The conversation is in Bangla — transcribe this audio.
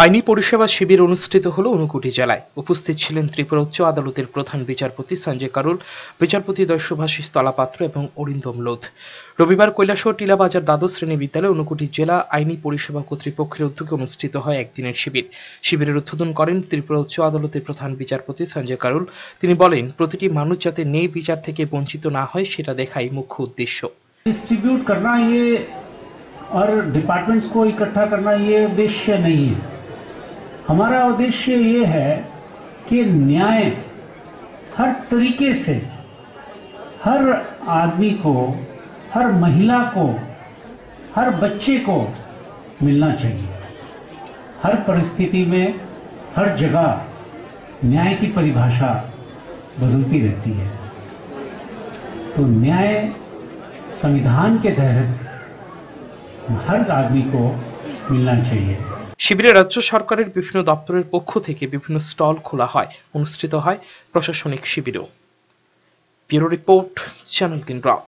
আইনি পরিষেবা শিবির অনুষ্ঠিত হল ঊনকোটি জেলায় উপস্থিত ছিলেন ত্রিপুরা উচ্চ আদালতের প্রধান বিচারপতি সঞ্জয় কারুল বিচারপতি দ্বয় সুভাষিস তলাপাত্র এবং অরিন্দম লোধ রবিবার কৈলাসহর টিলাবাজার দ্বাদশ শ্রেণী বিদ্যালয়ে ঊনকোটি জেলা আইনি পরিষেবা কর্তৃপক্ষের উদ্যোগে অনুষ্ঠিত হয় একদিনের শিবির শিবিরের উদ্বোধন করেন ত্রিপুরা উচ্চ আদালতের প্রধান বিচারপতি সঞ্জয় কারুল তিনি বলেন প্রতিটি মানুষ যাতে ন্যায় বিচার থেকে বঞ্চিত না হয় সেটা দেখাই মুখ্য উদ্দেশ্য डिस्ट्रीब्यूट करना ये और डिपार्टमेंट्स को इकट्ठा करना ये उद्देश्य नहीं है हमारा उद्देश्य ये है कि न्याय हर तरीके से, हर आदमी को, हर महिला को, हर बच्चे को मिलना चाहिए। हर परिस्थिति में, हर जगह न्याय की परिभाषा बदलती रहती है। तो न्याय संविधान के तहत हर आदमी को मिलना चाहिए। শিবিরে রাজ্য সরকারের বিভিন্ন দপ্তরের পক্ষ থেকে বিভিন্ন স্টল খোলা হয়, অনুষ্ঠিত হয় প্রশাসনিক শিবিরও। ব্যুরো রিপোর্ট, চ্যানেল তিন রক